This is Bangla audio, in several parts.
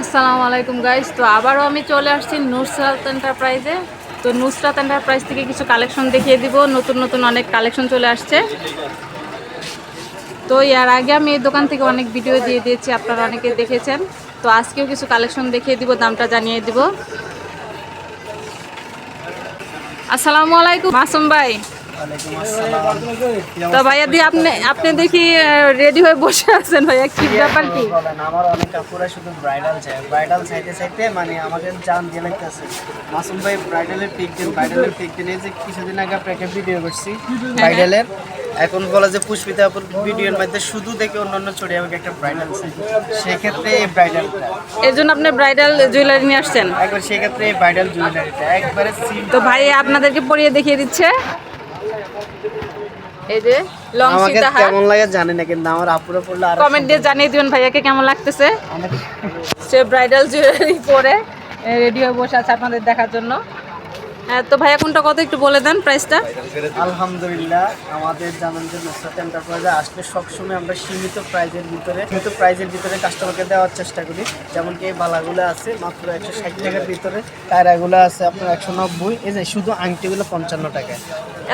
আসসালামু আলাইকুম গাইস তো আবারও আমি চলে আসছি নুসরাত এন্টারপ্রাইজে তো নুসরাত এন্টারপ্রাইজ থেকে কিছু কালেকশন দেখিয়ে দিব। নতুন নতুন অনেক কালেকশন চলে আসছে। তো এর আগে আমি এই দোকান থেকে অনেক ভিডিও দিয়ে দিয়েছি, আপনারা অনেকে দেখেছেন। তো আজকেও কিছু কালেকশন দেখিয়ে দিব, দামটা জানিয়ে দিব। আসসালামু আলাইকুম, মাসুম ভাই। তো ভাইয়া দিয়ে আপনি আপনি দেখি রেডি হয়ে বসে আছেন ভাইয়া কি ব্যাপার কি? আমার অনেক আপুরা শুধু ব্রাইডাল চাই। ব্রাইডাল চাইতে চাইতে মানে আমাকে জান দিয়ে লাগতেছে। মাসুম ভাই ব্রাইডালের পিক দিন ব্রাইডালের পিক দিন এই যে কিছুদিন আগে আপনাকে ভিডিও করছি ব্রাইডালের এখন বলা যে পুষ্পিতা আপুর ভিডিওর মধ্যে শুধু দেখে অন্যান্য ছড়ি আমাকে একটা ব্রাইডাল চাই। সেক্ষেত্রে এই ব্রাইডালটা এর জন্য আপনি ব্রাইডাল জুয়েলারি নিয়ে আসছেন? একবার সেক্ষেত্রে এই ব্রাইডাল জুয়েলারিটা একবারে তো ভাই আপনাদেরকে পরিয়ে দেখিয়ে দিচ্ছে। এই যে লং সীতাহার কেমন লাগে জানি না কিন্তু আমার আপুরা পড়লে আর কমেন্ট দিয়ে জানিয়ে দিবেন ভাইয়াকে কেমন লাগতেছে। সে ব্রাইডাল জুয়েলারি পরে রেডি হয়ে বসে আছে আপনাদের দেখার জন্য। তো ভাইয়া কোনটা কত একটু বলে দেন প্রাইসটা আলহামদুলিল্লাহ আমাদের জানেন যে নুসরাত এন্টারপ্রাইজে আসলে সবসময় আমরা সীমিত প্রাইজের ভিতরে সীমিত প্রাইজের ভিতরে কাস্টমারকে দেওয়ার চেষ্টা করি। যেমন কি এই বালাগুলো আছে মাত্র একশো ষাট টাকার ভিতরে। টায়রাগুলো আছে আপনার একশো নব্বই। এই যে শুধু আংটিগুলো পঞ্চান্ন টাকা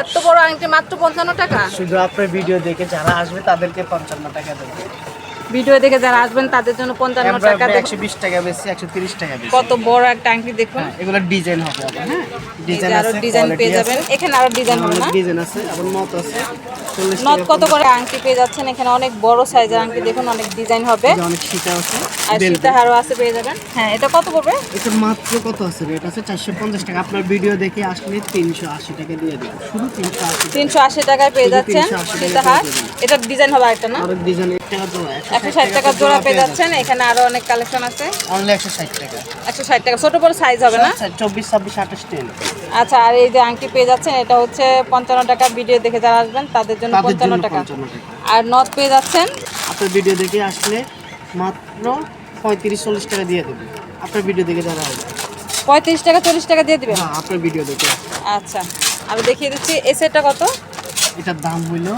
এত বড় আংটি মাত্র পঞ্চান্ন টাকা? শুধু আপনার ভিডিও দেখে যারা আসবে তাদেরকে পঞ্চান্ন টাকা দেবে। ভিডিও দেখে যারা আসবেন তাদের জন্য পঞ্চান্ন টাকা একশো বিশ টাকা বেশি একশো তিরিশ টাকা বেশি। কত বড় একটা আংটি দেখুন। হ্যাঁ এগুলো ডিজাইন হবে হ্যাঁ। ডিজাইন আরও ডিজাইন পেয়ে যাবেন। এখানে আরও ডিজাইন হবে না? ডিজাইন আছে আবার মত আছে। নট টাকা কত করে আংটি পেয়ে যাচ্ছেন? এখানে অনেক বড় সাইজের আংটি দেখুন অনেক ডিজাইন হবে। অনেক শীতা আছে আর। সীতাহারও আছে পেয়ে যাবেন। হ্যাঁ এটা কত পড়বে? এটা মাত্র কত আছে রেট আছে চারশো পঞ্চাশ টাকা। আপনার ভিডিও দেখে আসলে তিনশো আশি টাকা দিয়ে দেবো। শুধু তিনশো আশি তিনশো আশি টাকায় পেয়ে যাচ্ছেন 380 সীতাহার পেয়ে ডিজাইন হবে একটা না? আরও ডিজাইন এক টাকা জোড়া একশো ষাট টাকার জোড়া পেয়ে যাচ্ছেন। এখানে আরও অনেক কালেকশন আছে। অনলি একশো ষাট টাকা। একশো ষাট টাকা। ছোট বড় সাইজ হবে না? চব্বিশ ছাব্বিশ আঠাশ টেন আচ্ছা আর এই যে আংটি পেয়ে যাচ্ছেন এটা হচ্ছে পঞ্চান্ন টাকা। ভিডিও দেখে যারা আসবেন তাদের জন্য পঞ্চান্ন টাকা। আর নথ পেয়ে যাচ্ছেন? আপনার ভিডিও দেখে আসলে মাত্র পঁয়ত্রিশ চল্লিশ টাকা দিয়ে দেবে। আপনার ভিডিও দেখে যারা হবে পঁয়ত্রিশ টাকা চল্লিশ টাকা দিয়ে দিবেন? হ্যাঁ আপনার ভিডিও দেখে আচ্ছা আর দেখিয়ে দিচ্ছি এই সেটটা কত? এটার দাম হইল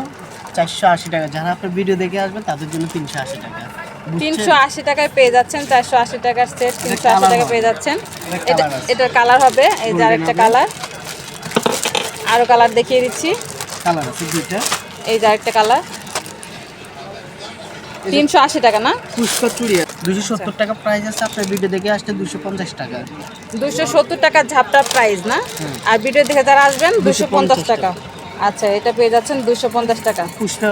চারশো আশি টাকা। যারা আপনার ভিডিও দেখে আসবেন তাদের জন্য তিনশো আশি টাকা? তিনশো আশি টাকায় পেয়ে যাচ্ছেন চারশো আশি টাকার সেট তিনশো আশি টাকা পেয়ে যাচ্ছেন। এটা। এটার কালার হবে এই যে আরেকটা কালার আরও কালার দেখিয়ে দিচ্ছি। কালার আছে দুইটা। এই যে আরেকটা কালার। তিনশো আশি টাকা না? পুষ্কর চুড়ি দুশো সত্তর টাকা প্রাইস আছে আপনার ভিডিও দেখে আসতে দুশো পঞ্চাশ টাকা। দুশো সত্তর টাকার ঝাপটা প্রাইস না? আর ভিডিও দেখে যারা আসবেন দুশো পঞ্চাশ টাকা। আচ্ছা এটা পেয়ে যাচ্ছেন দুশো পঞ্চাশ টাকা। পুষ্পা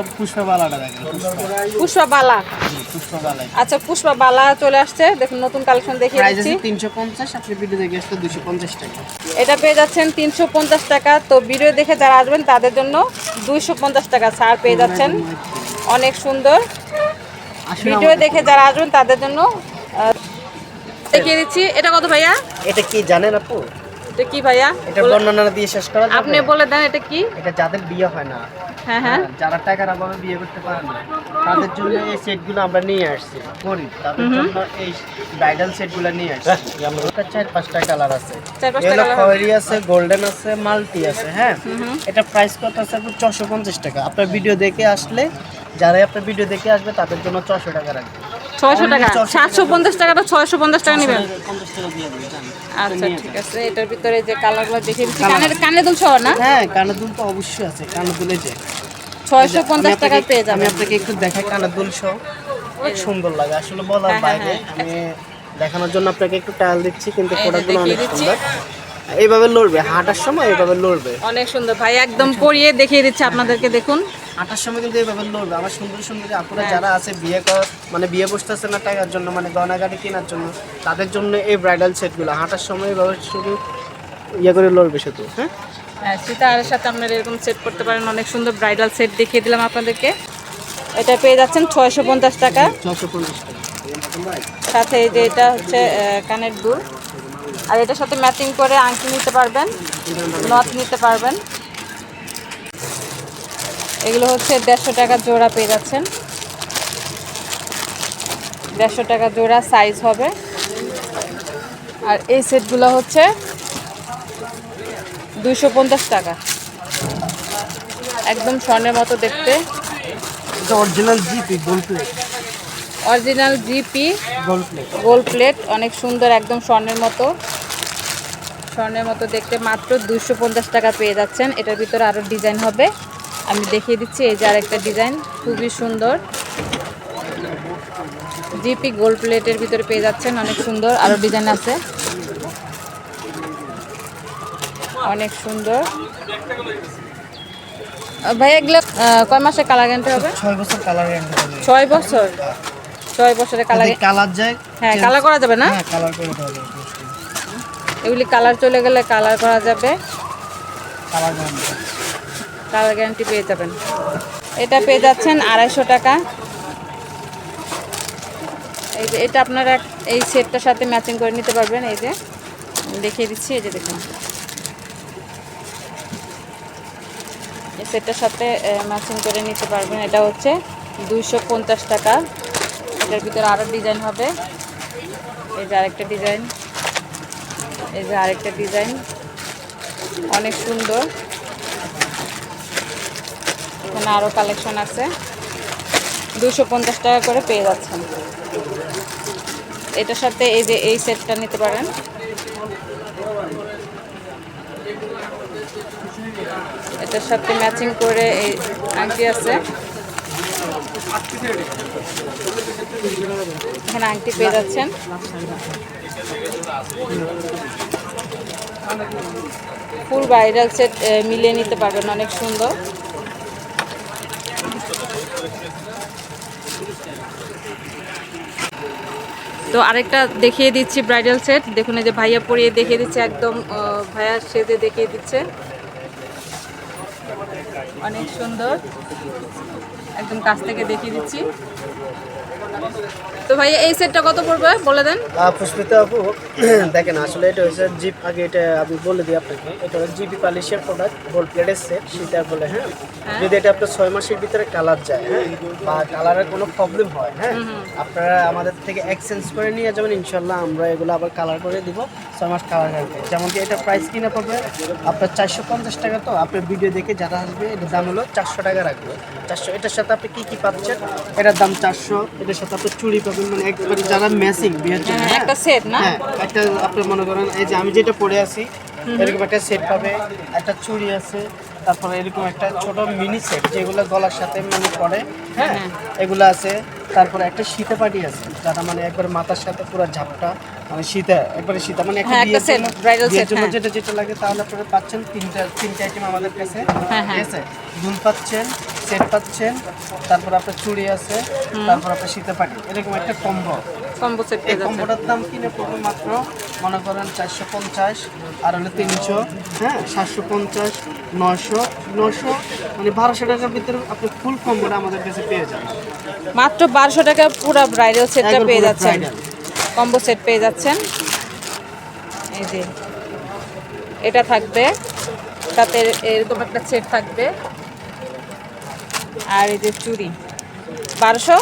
দেখেন বালা আচ্ছা পুষ্পা বালা চলে আসছে। দেখুন নতুন কালেকশন দেখিয়ে দিচ্ছি। তিনশো পঞ্চাশ আপনি ভিডিও দেখে আসলে দুশো পঞ্চাশ টাকা। এটা পেয়ে যাচ্ছেন তিনশো পঞ্চাশ টাকা। তো ভিডিও দেখে যারা আসবেন তাদের জন্য দুইশো পঞ্চাশ টাকা ছাড় পেয়ে যাচ্ছেন। অনেক সুন্দর। ভিডিও দেখে যারা আসবেন তাদের জন্য দেখিয়ে দিচ্ছি। এটা কত ভাইয়া? এটা কি জানেন আপু? এটা কি ভাইয়া? এটা বর্ণনা দিয়ে শেষ করা যাবে? আপনি বলে দেন এটা কি? এটা যাদের বিয়ে হয় না। হ্যাঁ হ্যাঁ। যারা টাকার অভাবে বিয়ে করতে পারে না তাদের জন্য এই সেটগুলো আমরা নিয়ে আসছি। গরিব তাদের জন্য এই ব্রাইডাল সেটগুলো নিয়ে আসছি। ওটা চার পাঁচটা কালার আছে। এগুলো খয়েরি আছে গোল্ডেন আছে মাল্টি আছে হ্যাঁ? এটা প্রাইস কত আছে? আপনার ছশো পঞ্চাশ টাকা। আপনার ভিডিও দেখে আসলে যারা আপনার ভিডিও দেখে আসবে তাদের জন্য ছশো টাকা রাখবে। ছয়শো টাকা। সাতশো পঞ্চাশ টাকাটা ছয়শো পঞ্চাশ টাকা নেবেন। আচ্ছা ঠিক আছে। এটার ভিতরে যে কালারগুলো দেখিয়ে দিচ্ছি কানের কানে দুল সহ না? হ্যাঁ দুল তো অবশ্যই আছে। দুলে যে ছয়শো পঞ্চাশ টাকায় পেয়ে আমি আপনাকে একটু দেখাই কানের দুল সহ। অনেক সুন্দর লাগে। আসলে বলার হ্যাঁ, হ্যাঁ, বাইরে। হ্যাঁ। আমি দেখানোর জন্য আপনাকে একটু টায়াল দিচ্ছি কিন্তু প্রোডাক্টগুলো অনেক। সুন্দর। এইভাবে লড়বে হাঁটার সময় এইভাবে লড়বে। অনেক সুন্দর। ভাই একদম পরিয়ে দেখিয়ে দিচ্ছে আপনাদেরকে দেখুন। হাঁটার সময় কিন্তু এইভাবে লড়বে। আমার সুন্দর সুন্দর আপুরা হ্যাঁ। যারা আছে বিয়ে কর মানে বিয়ে বসতেছে না টাকার জন্য মানে গয়নাগাড়ি কেনার জন্য তাদের জন্য এই ব্রাইডাল সেটগুলো হাঁটার সময় এইভাবে শুধু ইয়ে করে লড়বে শুধু হ্যাঁ? হ্যাঁ সীতাহারের সাথে আপনারা এরকম সেট করতে পারেন। অনেক সুন্দর ব্রাইডাল সেট দেখিয়ে দিলাম আপনাদেরকে। এটা পেয়ে যাচ্ছেন ছয়শো পঞ্চাশ টাকা। ছশো পঞ্চাশ টাকা। সাথে এই যে এটা হচ্ছে কানের দুল। আর এটার সাথে ম্যাচিং করে আংটি নিতে পারবেন, নথ নিতে পারবেন। এগুলো হচ্ছে দেড়শো টাকা জোড়া পেয়ে যাচ্ছেন। দেড়শো টাকা জোড়া সাইজ হবে। আর এই সেটগুলো হচ্ছে দুইশো পঞ্চাশ টাকা। একদম স্বর্ণের মতো দেখতে। অরিজিনাল বলতে অরিজিনাল জিপি গোল্ড প্লেট অনেক সুন্দর একদম স্বর্ণের মতো। স্বর্ণের মতো দেখতে মাত্র দুশো পঞ্চাশ টাকা পেয়ে যাচ্ছেন। এটার ভিতরে আরও ডিজাইন হবে। আমি দেখিয়ে দিচ্ছি এই যে আরেকটা ডিজাইন খুবই সুন্দর। জিপি গোল প্লেটের ভিতরে পেয়ে যাচ্ছেন অনেক সুন্দর আরও ডিজাইন আছে। অনেক সুন্দর। ভাই এগুলো কয় মাসে কালার আনতে হবে? ছয় বছর কালার গ্যারান্টি হবে। ছয় বছর? ছয় বছরে কালার কালার যায় হ্যাঁ কালার করা যাবে না? হ্যাঁ কালার করে দেওয়া যাবে এগুলি কালার চলে গেলে কালার করা যাবে। কালার গ্যারান্টি কালার গ্যারান্টি পেয়ে যাবেন। এটা পেয়ে যাচ্ছেন আড়াইশো টাকা। এই যে এটা আপনারা এই সেটটার সাথে ম্যাচিং করে নিতে পারবেন এই যে। দেখিয়ে দিচ্ছি এই যে দেখুন। এই সেটটার সাথে ম্যাচিং করে নিতে পারবেন। এটা হচ্ছে দুইশো পঞ্চাশ টাকা। এটার ভিতরে আরও ডিজাইন হবে। এই যে আরেকটা ডিজাইন এই যে আরেকটা ডিজাইন অনেক সুন্দর। এখানে আরও কালেকশন আছে। দুশো পঞ্চাশ টাকা করে পেয়ে যাচ্ছেন। এটার সাথে এই যে এই সেটটা নিতে পারেন। এটার সাথে ম্যাচিং করে এই আংটি আছে। এখানে আংটি পেয়ে যাচ্ছেন। ফুল ব্রাইডাল সেট মিলিয়ে নিতে পারবেন, অনেক সুন্দর। তো আরেকটা দেখিয়ে দিচ্ছি ব্রাইডাল সেট দেখুন এই যে ভাইয়া পরিয়ে দেখিয়ে দিচ্ছে, একদম ভাইয়া সেজে দেখিয়ে দিচ্ছে। অনেক সুন্দর। একদম কাছ থেকে দেখিয়ে দিচ্ছি। তো ভাইয়া এই সেটটা কত পড়বে? বলে দেন। পুষ্পিতা আপু দেখেন আসলে এটা হচ্ছে জিপ আগে এটা আমি বলে দিই আপনাকে। এটা হচ্ছে জিপি পালিশের প্রোডাক্ট গোল্ড প্লেটের সেট সেটা বলে হ্যাঁ? হ্যাঁ। যদি এটা আপনার ছয় মাসের ভিতরে কালার যায় হ্যাঁ? বা কালারের কোনো প্রবলেম হয় হ্যাঁ? আপনারা আমাদের থেকে এক্সচেঞ্জ করে নিয়ে যাবেন ইনশাল্লাহ আমরা এগুলো আবার কালার করে দিব ছয় মাস কালার থাকবে যেমন কি এটা প্রাইস কিনে পড়বে? আপনার চারশো পঞ্চাশ টাকা তো আপনার ভিডিও দেখে যারা আসবে এটার দাম হলো চারশো টাকা রাখবে। চারশো এটার সাথে আপনি কী কী পাচ্ছেন? এটার দাম চারশো এটার সাথে আপনি চুড়ি পাবেন মানে একবারে যারা ম্যাচিং বিয়ের জন্য হ্যাঁ, হ্যাঁ? একটা সেট না হ্যাঁ একটা আপনি মনে করেন এই যে আমি যেটা পরে আছি এরকম একটা সেট পাবে একটা চুড়ি আছে তারপরে এরকম একটা ছোট মিনি সেট যেগুলো গলার সাথে মানে পরে হ্যাঁ এগুলো আছে তারপরে একটা শীতে পাটি আছে যারা মানে একবার মাথার সাথে পুরো ঝাপটা মানে শীতে একবারে শীতে মানে একটা হ্যাঁ, বিয়ের জন্য- বিয়ের জন্য হ্যাঁ। যেটা যেটা লাগে তাহলে আপনারা পাচ্ছেন তিনটা তিনটা আইটেম আমাদের কাছে হ্যাঁ, হ্যাঁ। ঠিক আছে দুল পাচ্ছেন সেট পাচ্ছেন তারপর আপনার চুড়ি আছে তারপর আপনার শীতে পাটি। এরকম একটা কম্বো। কম্বো সেট এই কম্বোটার দাম কিনে পড়বে মাত্র মনে করেন চারশো পঞ্চাশ আর হলে তিনশো হ্যাঁ সাতশো পঞ্চাশ নশো নশো মানে বারোশো টাকার ভিতরে আপনি ফুল কম্বোটা আমাদের কাছে পেয়ে যাবেন। মাত্র বারোশো টাকা পুরো ব্রাইডাল সেটটা পেয়ে যাচ্ছেন। কম্বো সেট পেয়ে যাচ্ছেন। এই যে এটা থাকবে। তাতে এরকম একটা সেট থাকবে। আর এই যে চুড়ি। বারোশো?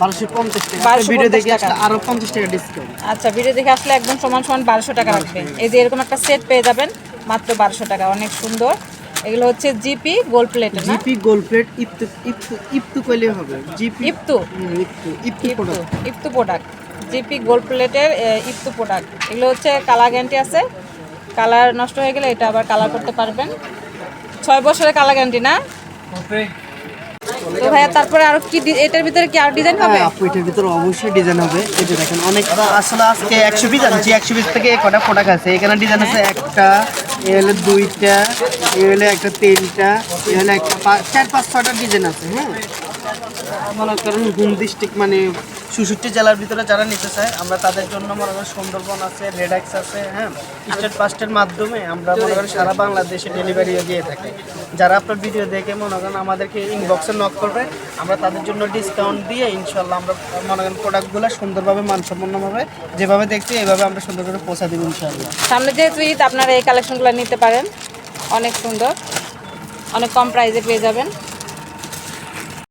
বারোশো পঞ্চাশ টাকা। ভিডিও দেখে আসলে আরও পঞ্চাশ টাকা ডিসকাউন্ট আচ্ছা ভিডিও দেখে আসলে একদম সমান সমান বারোশো টাকা রাখবে। এই যে এরকম একটা সেট পেয়ে যাবেন মাত্র বারোশো টাকা। অনেক সুন্দর। এগুলো হচ্ছে জিপি গোল্ড প্লেট না? জিপি গোল্ড প্লেট ইপতু ইপতু ইপতু কইলে হবে। জিপি ইপতু ইপতু ইপতু ইপতু product। ইপতু প্রোডাক্ট জিপি গোল্ড প্লেটের ইপতু প্রোডাক্ট এগুলো হচ্ছে কালার গ্যারান্টি আছে। কালার নষ্ট হয়ে গেলে এটা আবার কালার করতে পারবেন। ছয় বছরের কালার গ্যারান্টি না? তো ভাইয়া তারপরে আরও কি ডি- এটার ভিতরে কি আর ডিজাইন হবে? হ্যাঁ আপু এটার ভিতরে অবশ্যই ডিজাইন হবে। এই যে দেখেন অনেক আসলে আজকে একশো পিস আনছি একশো পিস থেকে কটা ফটাক আছে? এখানে ডিজাইন আছে একটা এ হলে দুইটা এ হলে একটা তিনটা এ হলে একটা পাঁচ- চার পাঁচ ছটা ডিজাইন আছে হ্যাঁ। মনে করেন হুম ডিস্ট্রিক্ট মানে চৌষট্টি জেলার ভিতরে যারা নিতে চায়, আমরা তাদের জন্য মনে করেন সুন্দরবন আছে রেডাক্স আছে হ্যাঁ? স্টেট পাস্টের মাধ্যমে আমরা মনে করেন সারা বাংলাদেশে ডেলিভারিও দিয়ে থাকি। যারা আপনার ভিডিও দেখে মনে করেন আমাদেরকে ইনবক্সে নক করবে, আমরা তাদের জন্য ডিসকাউন্ট দিয়ে ইনশাল্লাহ আমরা মনে করেন প্রোডাক্টগুলো সুন্দরভাবে, মানসম্পন্নভাবে, যেভাবে দেখছি এইভাবে আমরা সুন্দর করে পৌঁছা দেবো ইনশাল্লাহ সামনে যেহেতু ঈদ আপনারা এই কালেকশনগুলো নিতে পারেন। অনেক সুন্দর। অনেক কম প্রাইসে পেয়ে যাবেন।